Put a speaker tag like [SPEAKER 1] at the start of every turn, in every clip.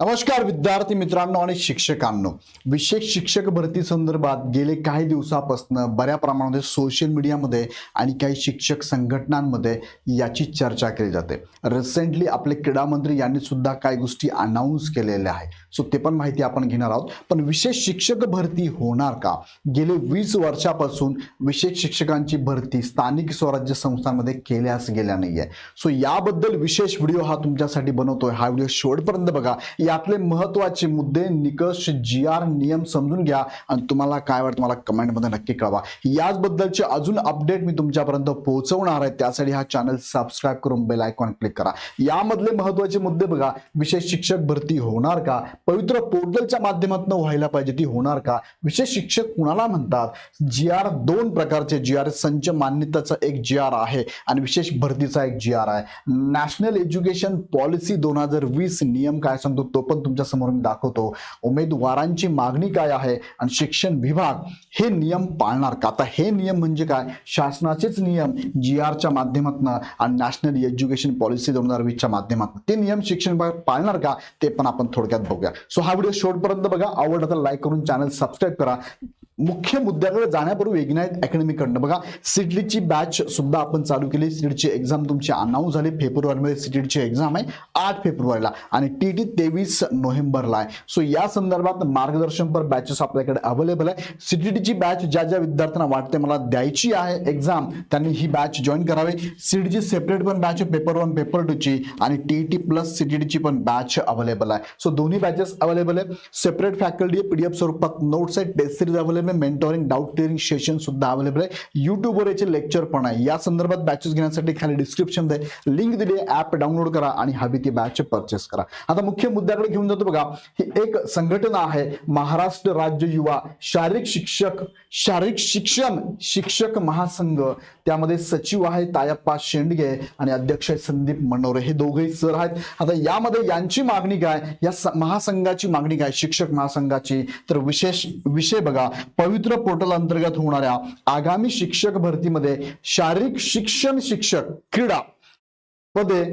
[SPEAKER 1] नमस्कार विद्यार्थी मित्रांनो आणि शिक्षकांनो. विशेष शिक्षक भरती संदर्भात गेले काही दिवसापासून बऱ्या प्रमाणामध्ये सोशल मीडियामध्ये आणि काही शिक्षक संघटनांमध्ये याची चर्चा केली जाते. रिसेंटली आपले क्रीडा मंत्री यांनी सुद्धा काही गोष्टी अनाऊन्स केलेल्या आहे सो ते पण माहिती आपण घेणार आहोत. पण विशेष शिक्षक भरती होणार का? गेले वीस वर्षापासून विशेष शिक्षकांची भरती स्थानिक स्वराज्य संस्थांमध्ये केल्यास गेल्या नाही आहे सो याबद्दल विशेष व्हिडिओ हा तुमच्यासाठी बनवतोय. हा व्हिडिओ शेवटपर्यंत बघा. यातले महत्त्वाचे मुद्दे निकष जी आर नियम समजून घ्या आणि तुम्हाला काय वाटतं मला कमेंटमध्ये नक्की कळवा. याचबद्दलचे अजून अपडेट मी तुमच्यापर्यंत पोहोचवणार आहे. त्यासाठी हा चॅनल सबस्क्राईब करून बेल आयकॉन क्लिक करा. यामधले महत्त्वाचे मुद्दे बघा. विशेष शिक्षक भरती होणार का? पवित्र पोर्टलच्या माध्यमातून व्हायला पाहिजे ती होणार का? विशेष शिक्षक कुणाला म्हणतात? जी आर दोन प्रकारचे. जी आर संच मान्यताचा एक जी आर आहे आणि विशेष भरतीचा एक जी आर आहे. नॅशनल एज्युकेशन पॉलिसी दोन हजार वीस नियम काय सांगतो? तो पण तुमच्यासमोर मी दाखवतो. उमेदवारांची मागणी काय आहे आणि शिक्षण विभाग हे नियम पाळणार का? आता हे नियम म्हणजे काय? शासनाचेच नियम जी आरच्या माध्यमातून आणि नॅशनल एज्युकेशन पॉलिसी दोन हजार वीसच्या माध्यमातून. ते नियम शिक्षण विभाग पाळणार का? ते पण आपण थोडक्यात बघूया. सो हा व्हिडिओ शेवटपर्यंत बघा. आवडला तर लाईक करून चॅनल सबस्क्राईब करा. मुख्य मुद्द्याकडे जाण्यापूर्वी इग्नाईट अकॅडमीकडनं बघा सिडलीची बॅच सुद्धा आपण चालू केली. सिडची एक्झाम तुमची अनाऊन्स झाली. फेब्रुवारीमध्ये सिडची एक्झाम आहे. आठ फेब्रुवारीला. आणि टी टी तेवीस नोव्हेंबरला आहे. सो या संदर्भात मार्गदर्शनपर बॅचेस आपल्याकडे अवेलेबल आहे. सीटीटीची बॅच ज्या ज्या विद्यार्थ्यांना वाटते मला द्यायची आहे एक्झाम त्यांनी ही बॅच जॉईन करावी. सीटीची सेपरेट पण बॅच पेपर वन पेपर टूची आणि टी टी प्लस सीटीटीची पण बॅच अवेलेबल आहे. सो दोन्ही बॅचेस अवेलेबल आहे. सेपरेट फॅकल्टी पीडीएफ स्वरूपात नोट्स आहे टेस्ट सिरीज अवेलेबल आहे मेंटोरिंग डाऊट क्लिअरिंग सेशन सुद्धा अवेलेबल आहे. युट्यूबवर याचे लेक्चर पण आहे. या संदर्भात बॅचेस घेण्यासाठी खाली डिस्क्रिप्शन लिंक दिली ऍप डाउनलोड करा आणि हवी ती बॅच परचेस करा. आता मुख्य मुद्द्याकडे घेऊन जातो बघा. ही एक संघटना आहे. महाराष्ट्र राज्य युवा शारीरिक शिक्षक शारीरिक शिक्षण शिक्षक महासंघ. त्यामध्ये सचिव आहे तायप्पा शेंडगे आणि अध्यक्ष आहे संदीप मनोरे. हे दोघेही सर आहेत. आता यामध्ये यांची मागणी काय? या महासंघाची मागणी काय? शिक्षक महासंघाची. तर विशेष विषय बघा. पवित्र पोर्टल अंतर्गत होणाऱ्या आगामी शिक्षक भरतीमध्ये शारीरिक शिक्षण शिक्षक क्रीडा मध्ये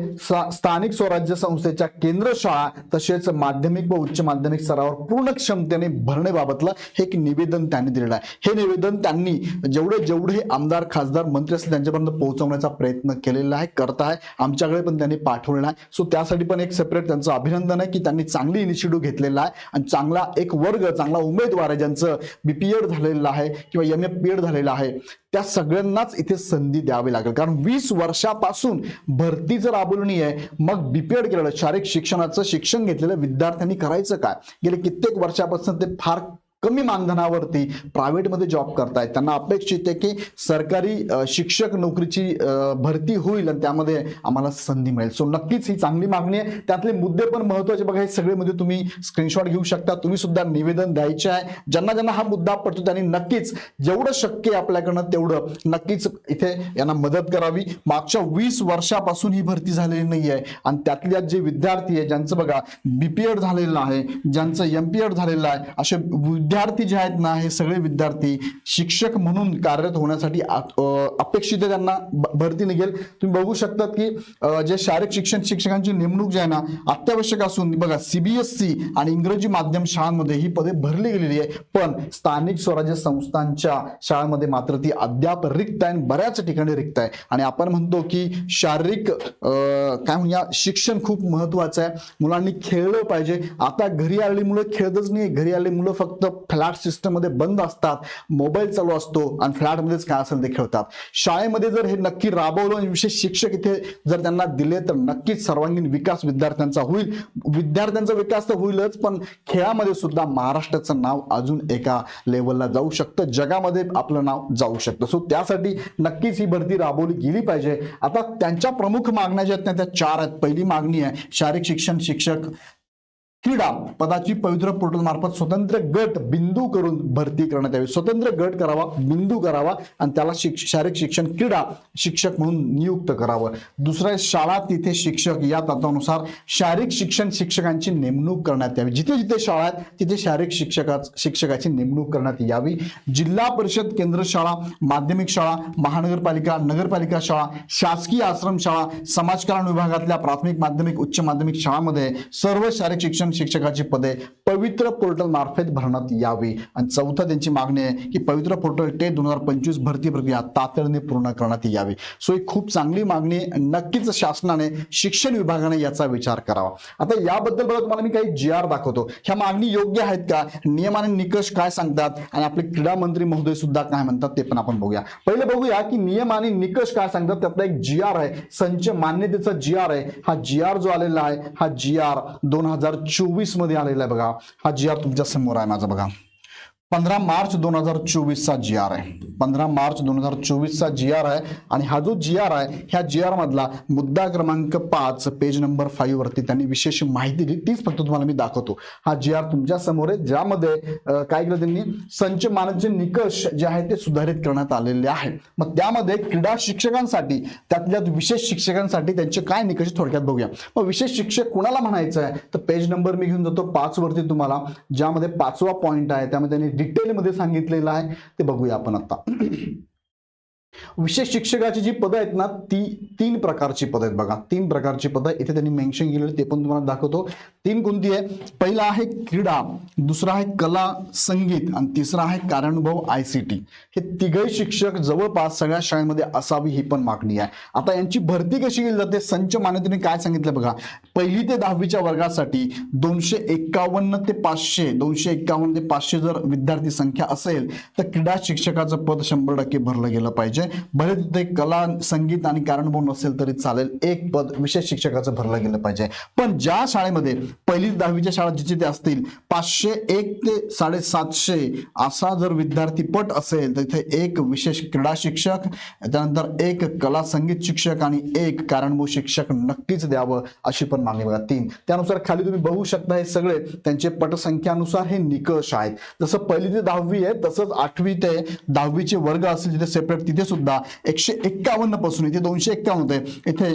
[SPEAKER 1] स्थानिक स्वराज्य संस्थेच्या केंद्र शाळा तसेच माध्यमिक व उच्च माध्यमिक स्तरावर पूर्ण क्षमतेने भरण्याबाबतला हे एक निवेदन त्यांनी दिलेलं आहे. हे निवेदन त्यांनी जेवढे जेवढे आमदार खासदार मंत्री असतील त्यांच्यापर्यंत पोहोचवण्याचा प्रयत्न केलेला आहे करत आहे. आमच्याकडे पण त्यांनी पाठवलेला आहे. सो त्यासाठी पण एक सेपरेट त्यांचं अभिनंदन आहे की त्यांनी चांगली इनिशिएटिव्ह घेतलेला आहे आणि चांगला एक वर्ग चांगला उमेदवार आहे ज्यांचं बीपीएड झालेलं आहे किंवा एम ए पीएड झालेलं आहे. त्या सगळ्यांनाच इथे संधी द्यावी लागेल. कारण वीस वर्षापासून भरती जर राबवली आहे मग बीपीएड केलेलं शारीरिक शिक्षणाचं शिक्षण घेतलेलं विद्यार्थ्यांनी करायचं काय? गेले कित्येक वर्षापासून ते फार कमी मानधनावरती प्रायव्हेटमध्ये जॉब करतायत. त्यांना अपेक्षित आहे की सरकारी शिक्षक नोकरीची भरती होईल आणि त्यामध्ये आम्हाला संधी मिळेल. सो नक्कीच ही चांगली मागणी आहे. त्यातले मुद्दे पण महत्त्वाचे बघा हे सगळे मुद्दे तुम्ही स्क्रीनशॉट घेऊ शकता. तुम्ही सुद्धा निवेदन द्यायचे आहे. ज्यांना ज्यांना हा मुद्दा पडतो त्यांनी नक्कीच जेवढं शक्य आहे आपल्याकडनं तेवढं नक्कीच इथे यांना मदत करावी. मागच्या वीस वर्षापासून ही भरती झालेली नाही आहे. आणि त्यातल्या जे विद्यार्थी आहे ज्यांचं बघा बीपीएड झालेलं आहे ज्यांचं एमपीएड झालेलं आहे असे विद्यार्थी जे आहेत ना हे सगळे विद्यार्थी शिक्षक म्हणून कार्यरत होण्यासाठी अपेक्षित आहे त्यांना भरती निघेल. तुम्ही बघू शकतात की जे शारीरिक शिक्षण शिक्षकांची नेमणूक जी आहे ना अत्यावश्यक असून बघा सीबीएसई आणि इंग्रजी माध्यम शाळांमध्ये ही पदे भरली गेलेली आहे. पण स्थानिक स्वराज्य संस्थांच्या शाळांमध्ये मात्र ती अद्याप रिक्त आहे आणि बऱ्याच ठिकाणी रिक्त आहे. आणि आपण म्हणतो की शारीरिक काय म्हणूया शिक्षण खूप महत्वाचं आहे. मुलांनी खेळलं पाहिजे. आता घरी आलेली मुलं खेळतच नाही घरी आलेली मुलं फक्त फ्लॅट सिस्टममध्ये बंद असतात मोबाईल चालू असतो आणि फ्लॅटमध्येच काय असेल ते खेळतात. शाळेमध्ये जर हे नक्की राबवलं आणि विशेष शिक्षक इथे जर त्यांना दिले तर नक्कीच सर्वांगीण विकास विद्यार्थ्यांचा होईल. विद्यार्थ्यांचा विकास तर होईलच पण खेळामध्ये सुद्धा महाराष्ट्राचं नाव अजून एका लेवलला जाऊ शकतं. जगामध्ये आपलं नाव जाऊ शकतं. सो त्यासाठी नक्कीच ही भरती राबवली गेली पाहिजे. आता त्यांच्या प्रमुख मागण्या ज्या आहेत त्या चार आहेत. पहिली मागणी आहे शारीरिक शिक्षण शिक्षक क्रीडा पदाची पवित्र पोर्टल मार्फत स्वतंत्र गट बिंदू करून भरती करण्यात यावी. स्वतंत्र गट करावा बिंदू करावा आणि त्याला शिक्ष शारीरिक शिक्षण क्रीडा शिक्षक म्हणून नियुक्त करावं. दुसरं शाळा तिथे शिक्षक. या तत्वानुसार शारीरिक शिक्षण शिक्षकांची नेमणूक करण्यात यावी. जिथे जिथे शाळा आहेत तिथे शारीरिक शिक्षका शिक्षकाची नेमणूक करण्यात यावी. जिल्हा परिषद केंद्र शाळा माध्यमिक शाळा महानगरपालिका नगरपालिका शाळा शासकीय आश्रम शाळा समाजकारण विभागातल्या प्राथमिक माध्यमिक उच्च माध्यमिक शाळांमध्ये सर्व शारीरिक शिक्षण शिक्षकाची पदे पवित्र पोर्टल मार्फत भरण्यात यावी. आणि चौथा त्यांची मागणी आहे की पवित्र पोर्टल टे दोन हजार पंचवीस भरती प्रक्रिया तातडीने पूर्ण करण्यात यावी. सो ही खूप चांगली मागणी नक्कीच शासनाने शिक्षण विभागाने याचा विचार करावा. आता याबद्दल बघा तुम्हाला मी काही जी आर दाखवतो. ह्या मागणी योग्य आहेत का? नियम आणि निकष काय सांगतात? आणि आपले क्रीडा मंत्री महोदय सुद्धा काय म्हणतात ते पण आपण बघूया. पहिले बघूया की नियम आणि निकष काय सांगतात? त्यातला एक जी आर आहे. संच मान्यतेचा जी आर आहे. हा जी आर जो आलेला आहे हा जी आर दोन हजार चोवीस मध्ये आलेला आहे बघा. हा जी आर तुमच्यासमोर आहे माझा बघा. पंधरा मार्च दोन हजार चोवीसचा जी आर आहे. पंधरा मार्च दोन हजार चोवीसचा जी आर आहे आणि हा जो जी आर आहे ह्या जी आर मधला मुद्दा क्रमांक पाच पेज नंबर फाईव्ह वरती त्यांनी विशेष माहिती दिली. तीच फक्त तुम्हाला मी दाखवतो. हा जी आर तुमच्यासमोर आहे ज्यामध्ये काय केलं त्यांनी? संच मानकचे निकष जे आहेत ते सुधारित करण्यात आलेले आहेत. मग त्यामध्ये क्रीडा शिक्षकांसाठी त्यातल्या विशेष शिक्षकांसाठी त्यांचे काय निकष थोडक्यात बघूया. मग विशेष शिक्षक कुणाला म्हणायचं आहे? तर पेज नंबर मी घेऊन जातो पाच वरती तुम्हाला ज्यामध्ये पाचवा पॉईंट आहे त्यामध्ये त्यांनी डिटेलमध्ये सांगितलेलं आहे ते बघूया आपण आता. विशेष शिक्षकाची जी पदं आहेत ना ती तीन प्रकारची पदं आहेत बघा. तीन प्रकारची पदं इथे त्यांनी मेन्शन केलेली ते पण तुम्हाला दाखवतो. तीन कोणती आहे पहिला आहे क्रीडा दुसरा आहे कला संगीत आणि तिसरा आहे कार्यानुभव आय सी टी हे तिघही शिक्षक जवळपास सगळ्या शाळेमध्ये असावी ही पण मागणी आहे. आता यांची भरती कशी केली जाते? संच मान्यतेने काय सांगितलं बघा. पहिली ते दहावीच्या वर्गासाठी दोनशे एक्कावन्न ते पाचशे दोनशे एक्कावन्न ते पाचशे जर विद्यार्थी संख्या असेल तर क्रीडा शिक्षकाचं पद शंभर टक्के भरलं गेलं पाहिजे. भले तिथे कला संगीत आणि कारणभाव नसेल तरी चालेल. एक पद विशेष शिक्षकाचं भरलं गेलं पाहिजे. पण ज्या शाळेमध्ये पहिली दहावीच्या शाळा जिथे ते असतील पाचशे एक ते साडेसातशे असा जर विद्यार्थी पट असेल तर तिथे एक विशेष क्रीडा शिक्षक त्यानंतर एक कला संगीत शिक्षक आणि एक कारणभूत शिक्षक नक्कीच द्यावं अशी पण मागणी बघा. तीन. त्यानुसार खाली तुम्ही बघू शकता हे सगळे. त्यांचे पटसंख्यानुसार हे निकष आहेत. जसं पहिली ते दहावी आहे तसंच आठवी ते दहावीचे वर्ग असतील तिथे सेपरेट तिथे सुद्धा एकशे एक्कावन्नपासून इथे दोनशे एक्कावन्न होते इथे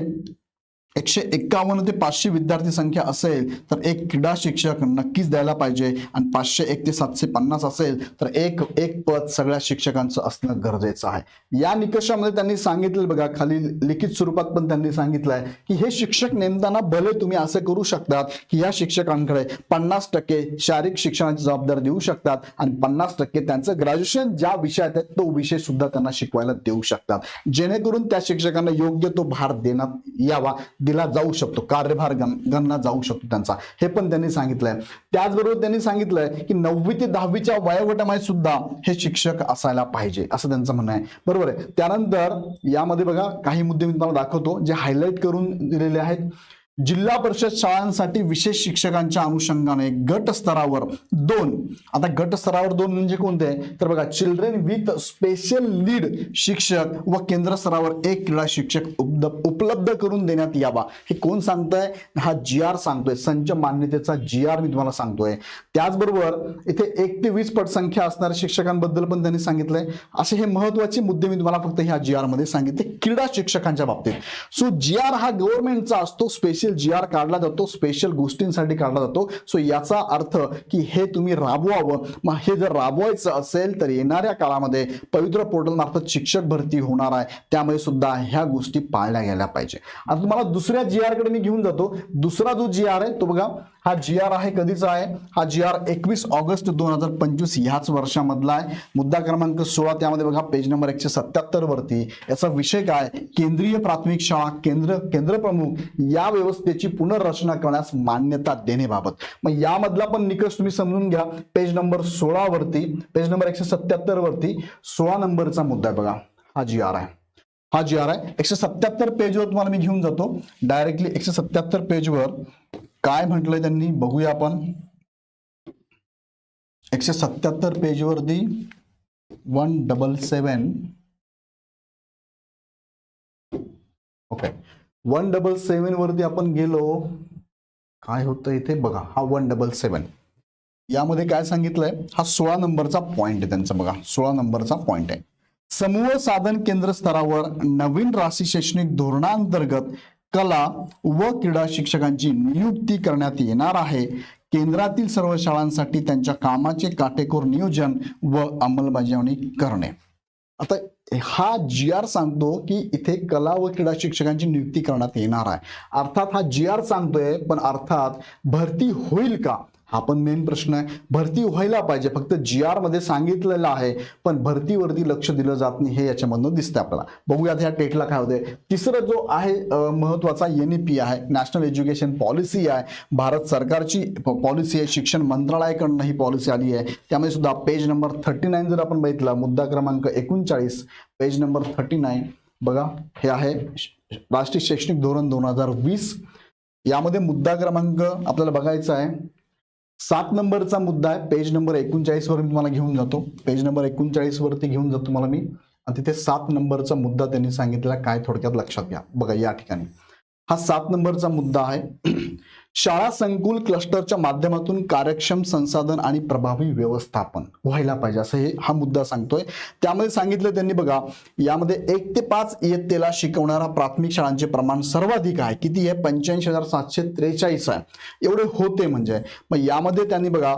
[SPEAKER 1] एकशे एक्कावन्न ते पाचशे विद्यार्थी संख्या असेल तर एक क्रीडा शिक्षक नक्कीच द्यायला पाहिजे. आणि पाचशे एक ते सातशे पन्नास असेल तर एक एक पद सगळ्या शिक्षकांचं असणं गरजेचं आहे. या निकषामध्ये त्यांनी सांगितलं बघा खाली लिखित स्वरूपात पण त्यांनी सांगितलंय की हे शिक्षक नेमताना भले तुम्ही असं करू शकतात की या शिक्षकांकडे पन्नास टक्के शारीरिक शिक्षणाची जबाबदारी देऊ शकतात आणि पन्नास टक्के त्यांचं ग्रॅज्युएशन ज्या विषयात आहे तो विषय सुद्धा त्यांना शिकवायला देऊ शकतात. जेणेकरून त्या शिक्षकांना योग्य तो भार देण्यात यावा. दिला जाऊ शकतो. कार्यभार गण गणना जाऊ शकतो त्यांचा. हे पण त्यांनी सांगितलंय. त्याचबरोबर त्यांनी सांगितलंय की नववी ते दहावीच्या वयोगटामध्ये सुद्धा हे शिक्षक असायला पाहिजे असं त्यांचं म्हणणं आहे. बरोबर आहे. त्यानंतर यामध्ये बघा काही मुद्दे मी तुम्हाला दाखवतो जे हायलाईट करून दिलेले आहेत. जिल्हा परिषद शाळांसाठी विशेष शिक्षकांच्या अनुषंगाने गट स्तरावर दोन. आता गट स्तरावर दोन म्हणजे कोणते? तर बघा चिल्ड्रेन विथ स्पेशल लीड शिक्षक व केंद्र स्तरावर एक क्रीडा शिक्षक उपलब्ध करून देण्यात यावा. हे कोण सांगतंय? हा जी आर सांगतोय. संच मान्यतेचा जी आर मी तुम्हाला सांगतोय. त्याचबरोबर इथे एक ते वीस पटसंख्या असणाऱ्या शिक्षकांबद्दल पण त्यांनी सांगितलंय. असे हे महत्त्वाचे मुद्दे मी तुम्हाला फक्त ह्या जी आरमध्ये सांगितले. क्रीडा शिक्षकांच्या बाबतीत. सो जी आर हा गव्हर्नमेंटचा असतो स्पेशल जी आर काढला जातो स्पेशल गोष्टींसाठी काढला जातो. सो याचा अर्थ की हे तुम्ही राबवावं. मग हे जर राबवायचं असेल तर येणाऱ्या काळामध्ये पवित्र पोर्टल मार्फत शिक्षक भरती होणार आहे. त्यामुळे सुद्धा ह्या गोष्टी पाळल्या गेल्या पाहिजे. आता तुम्हाला दुसऱ्या जी आरकडे मी घेऊन जातो. दुसरा जो जी आर आहे तो बघा. हा जी आर आहे कधीचा आहे? हा जी आर एकवीस ऑगस्ट दोन हजार पंचवीस ह्याच वर्षामधला आहे. मुद्दा क्रमांक सोळा त्यामध्ये बघा पेज नंबर एकशे सत्याहत्तर वरती. याचा विषय काय? केंद्रीय प्राथमिक शाळा केंद्र केंद्रप्रमुख या व्यवस्थेची पुनर्रचना करण्यास मान्यता देण्याबाबत. मग यामधला पण निकष तुम्ही समजून घ्या. पेज नंबर सोळा वरती पेज नंबर एकशे सत्याहत्तर वरती सोळा नंबरचा मुद्दा आहे बघा. हा जी आर आहे. हा जी आर आहे. एकशे सत्याहत्तर पेजवर तुम्हाला मी घेऊन जातो. डायरेक्टली एकशे सत्याहत्तर पेजवर काय म्हटलंय त्यांनी? बघूया आपण. एकशे सत्याहत्तर पेजवरती one double seven. Okay one double seven वरती आपण गेलो. काय होतं इथे? बघा हा वन डबल सेवन. यामध्ये काय सांगितलंय? हा सोळा नंबरचा पॉइंट आहे त्यांचा बघा. सोळा नंबरचा पॉइंट आहे. समूह साधन केंद्र स्तरावर नवीन राशी शैक्षणिक धोरणांतर्गत कला व क्रीडा शिक्षकांची नियुक्ती करण्यात येणार आहे. केंद्रातील सर्व शाळांसाठी त्यांच्या कामाचे काटेकोर नियोजन व अंमलबजावणी करणे. आता हा जी आर सांगतो की इथे कला व क्रीडा शिक्षकांची नियुक्ती करण्यात येणार आहे. अर्थात हा जी आर सांगतोय पण अर्थात भरती होईल का? हा पण मेन प्रश्न आहे. भरती व्हायला पाहिजे. फक्त जी आरमध्ये सांगितलेलं आहे. पण भरतीवरती लक्ष दिलं जात नाही हे याच्यामधनं दिसतंय आपल्याला. बघूयात ह्या टेटला काय होते तिसरं जो आहे महत्त्वाचा एन पी आहे. नॅशनल एज्युकेशन पॉलिसी आहे. भारत सरकारची पॉलिसी आहे. शिक्षण मंत्रालयाकडनं ही पॉलिसी आली आहे. त्यामध्ये सुद्धा पेज नंबर थर्टी नाईन जर आपण बघितला मुद्दा क्रमांक एकोणचाळीस पेज नंबर थर्टी नाईन बघा हे आहे राष्ट्रीय शैक्षणिक धोरण दोन हजार वीस. यामध्ये मुद्दा क्रमांक आपल्याला बघायचा आहे. सात नंबरचा मुद्दा आहे. पेज नंबर एकोणचाळीस वर मी तुम्हाला घेऊन जातो. पेज नंबर एकोणचाळीस वरती घेऊन जातो तुम्हाला मी. आणि तिथे सात नंबरचा मुद्दा त्यांनी सांगितला काय थोडक्यात लक्षात घ्या. बघा या ठिकाणी. हा सात नंबरचा मुद्दा आहे. शाळा संकुल क्लस्टरच्या माध्यमातून कार्यक्षम संसाधन आणि प्रभावी व्यवस्थापन व्हायला पाहिजे असं हे हा मुद्दा सांगतोय. त्यामध्ये सांगितलं त्यांनी बघा यामध्ये एक ते पाच इयत्तेला शिकवणारा प्राथमिक शाळांचे प्रमाण सर्वाधिक आहे. किती आहे? पंच्याऐंशी हजार सातशे त्रेचाळीस आहे. एवढे होते म्हणजे. मग यामध्ये त्यांनी बघा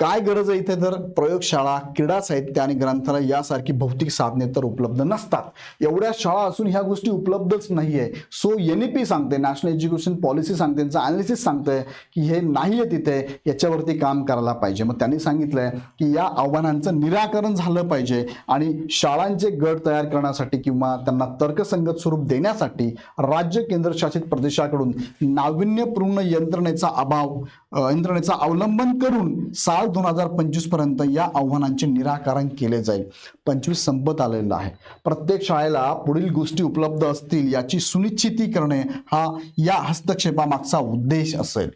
[SPEAKER 1] काय गरज आहे इथे तर? प्रयोगशाळा क्रीडा साहित्य आणि ग्रंथालय यासारखी भौतिक साधने तर उपलब्ध नसतात. एवढ्या शाळा असून ह्या गोष्टी उपलब्धच नाहीये. सो एन ई पी सांगते नॅशनल एज्युकेशन पॉलिसी सांगते त्यांचं अनालिसिस सांगतंय की हे नाहीये तिथे याच्यावरती काम करायला पाहिजे. मग त्यांनी सांगितलंय की या आव्हानांचं निराकरण झालं पाहिजे आणि शाळांचे गट तयार करण्यासाठी किंवा त्यांना तर्कसंगत स्वरूप देण्यासाठी राज्य केंद्रशासित प्रदेशाकडून नाविन्यपूर्ण यंत्रणेचा अभाव यंत्रणेचा अवलंबन करून साल दोन हजार पंचवीसपर्यंत या आव्हानांचे निराकरण केले जाईल. पंचवीस संपत आलेलं आहे. प्रत्येक शाळेला पुढील गोष्टी उपलब्ध असतील याची सुनिश्चिती करणे हा या हस्तक्षेपामागचा उद्देश असेल.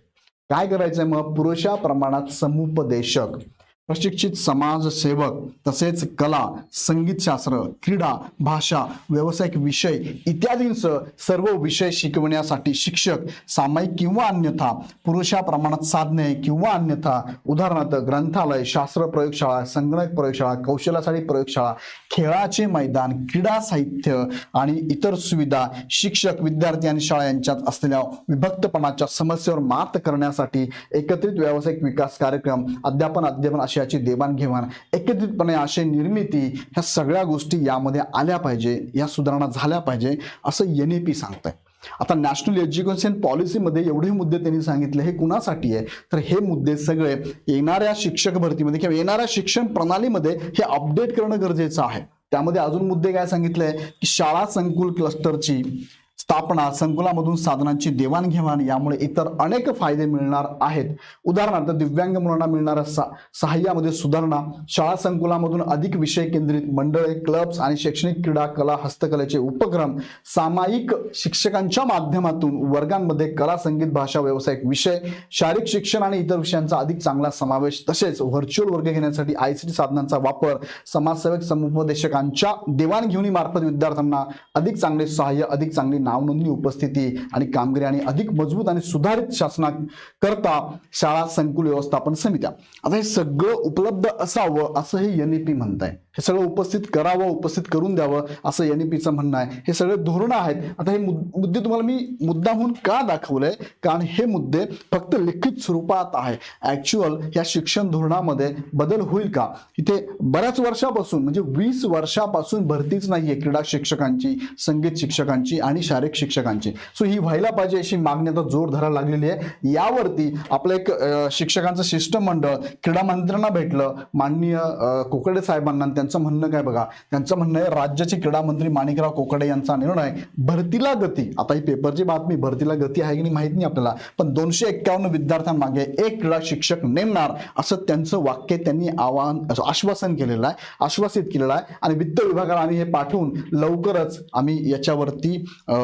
[SPEAKER 1] काय करायचंय मग? पुरेशा प्रमाणात समुपदेशक. प्रशिक्षित समाजसेवक तसेच कला संगीतशास्त्र क्रीडा भाषा व्यावसायिक विषय इत्यादींसह सर्व विषय शिकवण्यासाठी शिक्षक सामायिक किंवा अन्यथा पुरुषा प्रमाणात साधने किंवा अन्यथा उदाहरणार्थ ग्रंथालय शास्त्र प्रयोगशाळा संगणक प्रयोगशाळा कौशल्यासाठी प्रयोगशाळा खेळाचे मैदान क्रीडा साहित्य आणि इतर सुविधा शिक्षक विद्यार्थी आणि शाळा यांच्यात असलेल्या विभक्तपणाच्या समस्येवर मात करण्यासाठी एकत्रित व्यावसायिक विकास कार्यक्रम अध्यापन अध्यापन आशयाची देवाणघेवाण एकत्रितपणे आशय निर्मिती ह्या सगळ्या गोष्टी यामध्ये आल्या पाहिजे या सुधारणा झाल्या पाहिजे असं एन ए पी सांगतंय. आता नॅशनल एज्युकेशन पॉलिसीमध्ये एवढे मुद्दे त्यांनी सांगितले हे कुणासाठी आहे? तर हे मुद्दे सगळे येणाऱ्या शिक्षक भरतीमध्ये किंवा येणाऱ्या शिक्षण प्रणालीमध्ये हे अपडेट करणं गरजेचं आहे. त्यामध्ये अजून मुद्दे काय सांगितले? की शाळा संकुल क्लस्टरची स्थापना संकुलामधून साधनांची देवाणघेवाण यामुळे इतर अनेक फायदे मिळणार आहेत. उदाहरणार्थ दिव्यांग मुलांना मिळणाऱ्या सा सहाय्यामध्ये सुधारणा शाळा संकुलामधून अधिक विषय केंद्रित मंडळे क्लब्स आणि शैक्षणिक क्रीडा कला हस्तकलेचे उपक्रम सामायिक शिक्षकांच्या माध्यमातून वर्गांमध्ये कला संगीत भाषा व्यावसायिक विषय शारीरिक शिक्षण आणि इतर विषयांचा अधिक चांगला समावेश तसेच व्हर्च्युअल वर्ग घेण्यासाठी आय सी टी साधनांचा वापर समाजसेवक समुपदेशकांच्या देवाणघेवणीमार्फत विद्यार्थ्यांना अधिक चांगले सहाय्य अधिक चांगली नावनोंदणी उपस्थिती आणि कामगिरी आणि अधिक मजबूत आणि सुधारित शासनाकरता शाळा संकुल व्यवस्थापन समित्या. आता हे सगळं उपलब्ध असावं असं हे एन पी म्हणत आहे हे सगळं उपस्थित करावं उपस्थित करून द्यावं असं एन ई पीचं म्हणणं आहे. हे सगळे धोरणं आहेत. आता हे मुद्दे तुम्हाला मी मुद्दाहून का दाखवलंय? कारण हे मुद्दे फक्त लिखित स्वरूपात आहे. ऍक्च्युअल या शिक्षण धोरणामध्ये बदल होईल का? इथे बऱ्याच वर्षापासून म्हणजे वीस वर्षापासून भरतीच नाहीये क्रीडा शिक्षकांची संगीत शिक्षकांची आणि शारीरिक शिक्षकांची. सो ही व्हायला पाहिजे अशी मागणी आता जोर धरायला लागलेली आहे. यावरती आपलं एक शिक्षकांचं शिष्टमंडळ क्रीडा मंत्र्यांना भेटलं. माननीय कोकडे साहेबांना आणि त्यांचं म्हणणं काय बघा? त्यांचं म्हणणं आहे राज्याचे क्रीडा मंत्री माणिकराव कोकडे यांचा निर्णय भरतीला गती. आता ही पेपरची बातमी भरतीला गती आहे की नाही माहीत नाही आपल्याला. पण दोनशे एक्कावन्न विद्यार्थ्यांमागे एक क्रीडा शिक्षक नेमणार असं त्यांचं वाक्य त्यांनी आवाहन आश्वासन केलेलं आहे आश्वासित केलेलं आहे. आणि वित्त विभागाला आम्ही हे पाठवून लवकरच आम्ही याच्यावरती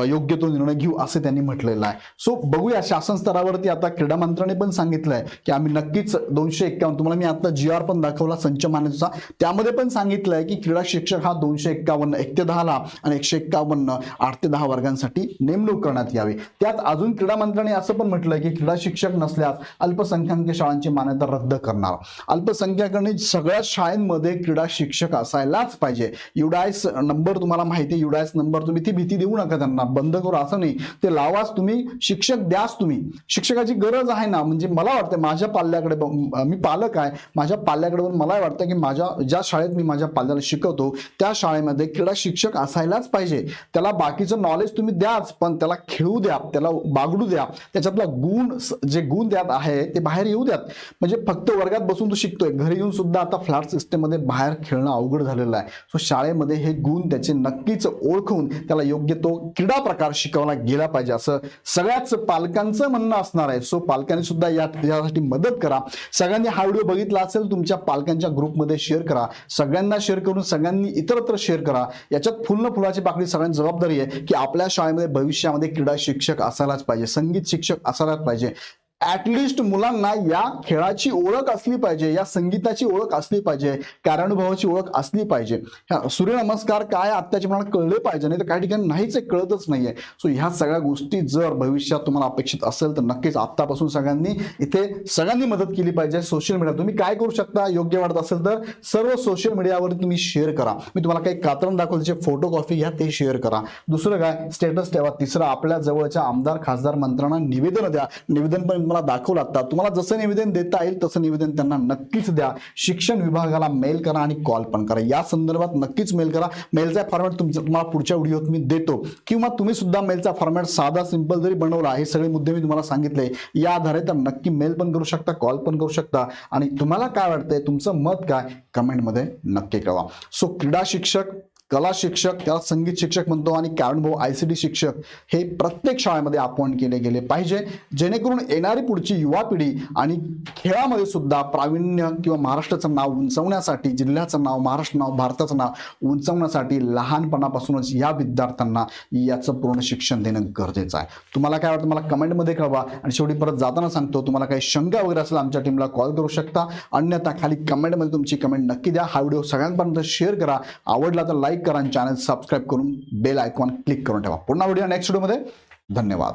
[SPEAKER 1] योग्य तो निर्णय घेऊ असं त्यांनी म्हटलेलं आहे. सो बघूया शासन स्तरावरती आता क्रीडा मंत्र्याने पण सांगितलंय की आम्ही नक्कीच दोनशे एक्कावन्न तुम्हाला मी आता जी आर पण दाखवला संच मान्यतेचा त्यामध्ये पण सांगितलंय की क्रीडा शिक्षक हा दोनशे एक्कावन्न एक ते दहाला आणि एकशे एक्कावन्न आठ ते दहा वर्गांसाठी नेमणूक करण्यात यावी. त्यात अजून क्रीडा मंत्र्यांनी असं पण म्हटलंय की क्रीडा शिक्षक नसल्यास अल्पसंख्याक शाळांची मान्यता रद्द करणार. अल्पसंख्याकांनी सगळ्या शाळांमध्ये क्रीडा शिक्षक असायलाच पाहिजे. युडायस नंबर तुम्हाला माहिती युडायस नंबर तुम्ही ती भीती देऊ नका त्यांना. बंद करू असं नाही. ते लावाच तुम्ही शिक्षक द्याच तुम्ही. शिक्षकाची गरज आहे ना म्हणजे मला वाटतं माझ्या पाल्याकडे मी पालक आहे. माझ्या पाल्याकडे बघून मला वाटतं की माझ्या ज्या शाळेत मी माझ्या पाल्याला शिकवतो त्या शाळेमध्ये क्रीडा शिक्षक असायलाच पाहिजे. त्याला बाकीचं नॉलेज तुम्ही द्याच पण त्याला खेळू द्या त्याला बागडू द्या. त्याच्यातला गुण जे गुण त्यात आहे ते बाहेर येऊ द्यात. म्हणजे फक्त वर्गात बसून तो शिकतोय. घरी येऊन सुद्धा आता फ्लॅट सिस्टममध्ये बाहेर खेळणं अवघड झालेलं आहे. सो शाळेमध्ये हे गुण त्याचे नक्कीच ओळखून त्याला योग्य तो क्रीडा प्रकार शिकवला गेला पाहिजे. असं सगळ्याच पालकांचं म्हणणं असणार आहे. सो पालकांनी सुद्धा या यासाठी मदत करा. सगळ्यांनी हा व्हिडिओ बघितला असेल तुमच्या पालकांच्या ग्रुपमध्ये शेअर करा. सगळ्यांनी शेअर करून सगळ्यांनी इतरत्र शेअर करा. याच्यात फुल्ल फुलाची पाकळी सगळ्यांची जबाबदारी आहे की आपल्या शाळेमध्ये भविष्यामध्ये क्रीडा शिक्षक असायलाच पाहिजे संगीत शिक्षक असायलाच पाहिजे. ऍटलिस्ट मुलांना या खेळाची ओळख असली पाहिजे या संगीताची ओळख असली पाहिजे कार्यानुभवाची ओळख असली पाहिजे. सूर्यनमस्कार काय आत्ताच्या प्रमाणात कळले पाहिजे नाही तर काही ठिकाणी नाहीच कळतच नाहीये. सो ह्या सगळ्या गोष्टी जर भविष्यात तुम्हाला अपेक्षित असेल तर नक्कीच आत्तापासून सगळ्यांनी इथे सगळ्यांनी मदत केली पाहिजे सोशल मीडिया तुम्ही काय करू शकता? योग्य वाटत असेल तर सर्व सोशल मीडियावर तुम्ही शेअर करा. मी तुम्हाला काही कात्रण दाखवलं जे फोटो कॉफी घ्या ते शेअर करा. दुसरं काय? स्टेटस ठेवा. तिसरं आपल्या जवळच्या आमदार खासदार मंत्र्यांना निवेदन द्या. निवेदन पण मला दाखवलं आता तुम्हाला जसं निवेदन देता येईल तसं निवेदन त्यांना नक्कीच द्या. शिक्षण विभागाला मेल करा आणि कॉल पण करा. या संदर्भात नक्कीच मेल करा. मेलचा फॉर्मॅट तुमचा तुम्हाला पुढच्या व्हिडिओत मी देतो. किंवा तुम्ही सुद्धा मेलचा फॉर्मॅट साधा सिंपल जरी बनवला हे सगळे मुद्दे मी तुम्हाला सांगितले. या आधारे तर नक्की मेल पण करू शकता कॉल पण करू शकता. आणि तुम्हाला काय वाटतंय तुमचं मत काय? कमेंटमध्ये नक्की कळवा. सो क्रीडा शिक्षक कला शिक्षक त्याला संगीत शिक्षक म्हणतो आणि भाऊ आय सी टी शिक्षक हे प्रत्येक शाळेमध्ये अपॉइंट केले गेले पाहिजे. जेणेकरून येणारी पुढची युवा पिढी आणि खेळामध्ये सुद्धा प्रावीण्य किंवा महाराष्ट्राचं नाव उंचवण्यासाठी जिल्ह्याचं नाव महाराष्ट्र नाव भारताचं नाव उंचवण्यासाठी लहानपणापासूनच या विद्यार्थ्यांना याचं पूर्ण शिक्षण देणं गरजेचं आहे. तुम्हाला काय वाटतं? मला कमेंटमध्ये कळवा. आणि शेवटी परत जाताना सांगतो तुम्हाला काही शंका वगैरे असेल आमच्या टीमला कॉल करू शकता. अन्यथा खाली कमेंटमध्ये तुमची कमेंट नक्की द्या. हा व्हिडिओ सगळ्यांपर्यंत शेअर करा. आवडला तर लाईक करा आणि चॅनल सबस्क्राईब करून बेल आयकॉन क्लिक करून ठेवा. पुन्हा व्हिडिओ नेक्स्ट व्हिडिओमध्ये धन्यवाद.